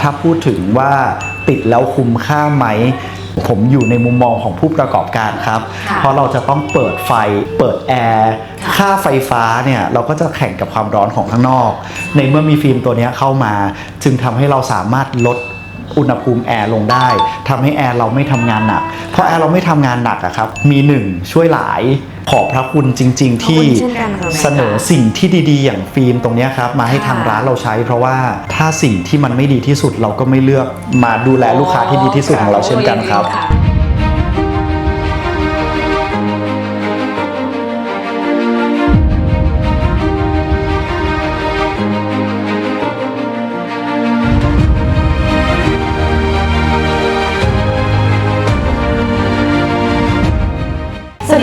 ถ้าพูดถึงว่าติดแล้วคุ้มค่าไหม ผมอยู่ในมุมมองของผู้ประกอบการครับค่ะเพราะเราจะต้องเปิดไฟ เปิดแอร์ค่ะค่าไฟฟ้าเนี่ยเราก็จะแข่งกับความร้อนของข้างนอก ในเมื่อมีฟิล์มตัวเนี้ยเข้ามา จึงทำให้เราสามารถลดอุณหภูมิแอร์ลงได้ทำให้แอร์เราไม่ทำงานหนัก เพราะแอร์เราไม่ทำงานหนักอะครับ มีหนึ่งช่วยหลาย ขอบพระคุณจริง ๆ ที่ขอบคุณเช่นกันค่ะแม่เสนอสิ่งที่ดี ๆ อย่างฟิล์มตรงเนี้ยครับ มาให้ค่ะทางร้านเราใช้ เพราะว่าถ้าสิ่งที่มันไม่ดีที่สุดเราก็ไม่เลือกมาดูแลลูกค้าที่ดีที่สุดของเราเช่นกันครับ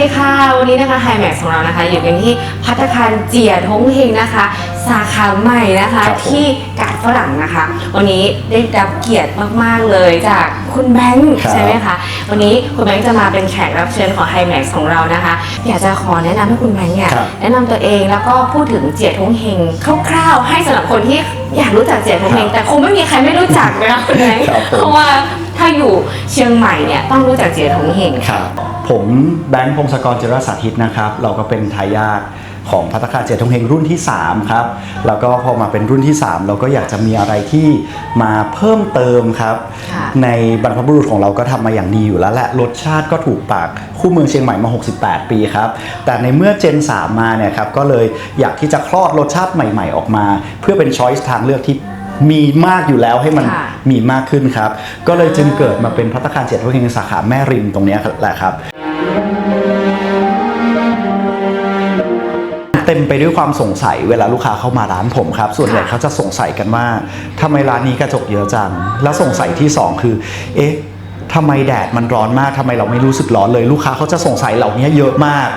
ดีค่ะ วันนี้นะคะไฮแม็กของเรานะคะ อยู่กันที่พัตตาคารเจียทงเฮงนะคะ สาขาใหม่นะคะครับผม ที่กาดฝรั่งนะคะ วันนี้ได้รับเกียรติมากๆเลยจากคุณแบงค์ครับ ใช่ไหมคะวันนี้คุณแบงค์จะมาเป็นแขกรับเชิญของไฮแม็กของเรานะคะ อยากจะขอแนะนำให้คุณแบงค์เนี่ยครับแนะนำตัวเองแล้วก็พูดถึงเจียทงเฮงคร่าวๆให้สำหรับคนที่อยากรู้จักเจียทงเฮงแต่คงไม่มีใครไม่รู้จักนะคะคุณแบงค์ ครับผม เพราะว่าถ้าอยู่เชียงใหม่เนี่ยต้องรู้จักเจียทงเฮงครับ ผมแบงค์พงศกรเจรสาธิตนะครับ เราก็เป็นทายาทของพัตตาคารเจตทงเฮงรุ่นที่ 3 ครับ แล้วก็พอมาเป็นรุ่นที่ 3 เราก็อยากจะมีอะไรที่มาเพิ่มเติมครับค่ะในบรรพบุรุษของเราก็ทำมาอย่างดีอยู่แล้วแหละรสชาติก็ถูกปากคู่เมืองเชียงใหม่มา 68 ปีครับ แต่ในเมื่อเจน 3 มาเนี่ยครับก็เลยอยากที่จะคลอดรสชาติใหม่ ๆ ออกมา เพื่อเป็นช้อยส์ทางเลือกที่ มีมากอยู่แล้วให้มันค่ะ มีมากขึ้นครับ ก็เลยจึงเกิดมาเป็นพัตตาคารเจ็ดทงเฮงสาขาแม่ริมตรงเนี้ยแหละครับ เต็มไปด้วยความสงสัยเวลาลูกค้าเข้ามาร้านผมครับ ส่วนใหญ่ค่ะเขาจะสงสัยกันว่าทำไมร้านนี้กระจกเยอะจัง แล้วสงสัยที่สองคือ เอ๊ะทำไมแดดมันร้อนมากทำไมเราไม่รู้สึกร้อนเลย ลูกค้าเขาจะสงสัยเหล่านี้เยอะมาก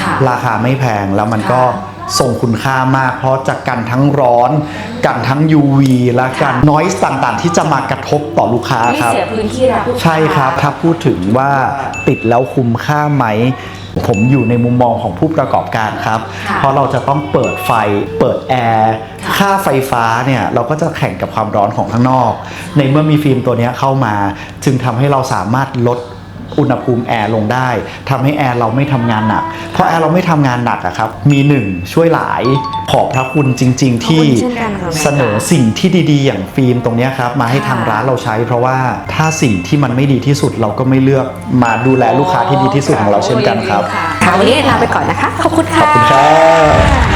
ค่ะ ราคาไม่แพงแล้วมันก็ค่ะ ส่งคุณค่ามาก เพราะจะกันทั้งร้อนกันทั้ง UV และกันนอยส์ต่างๆ ที่จะมากระทบต่อลูกค้าไม่ครับ เสียพื้นที่รับลูกค้า ใช่ครับ ถ้าพูดถึงว่าติดแล้วคุ้มค่าไหม ผมอยู่ในมุมมองของผู้ประกอบการครับ ค่ะเพราะเราจะต้องเปิดไฟ เปิดแอร์ ค่ะค่าไฟฟ้าเนี่ย เราก็จะแข่งกับความร้อนของข้างนอก ในเมื่อมีฟิล์มตัวเนี้ยเข้ามา จึงทำให้เราสามารถลด อุณหภูมิแอร์ลงได้ทำให้แอร์เราไม่ทำงานหนัก เพราะแอร์เราไม่ทำงานหนักอะครับ มีหนึ่งช่วยหลายขอบพระคุณจริง ๆ ที่ขอบคุณเช่นกันค่ะแม่เสนอสิ่งที่ดีๆ อย่างฟิล์มตรงเนี้ยครับ มาให้ทางร้านเราใช้ เพราะว่าถ้าสิ่งที่มันไม่ดีที่สุดเราก็ไม่เลือกมาดูแลลูกค้าที่ดีที่สุดของเราเช่นกันครับค่ะวันนี้ลาไปก่อนนะคะขอบคุณขค่ะอบคุณครับ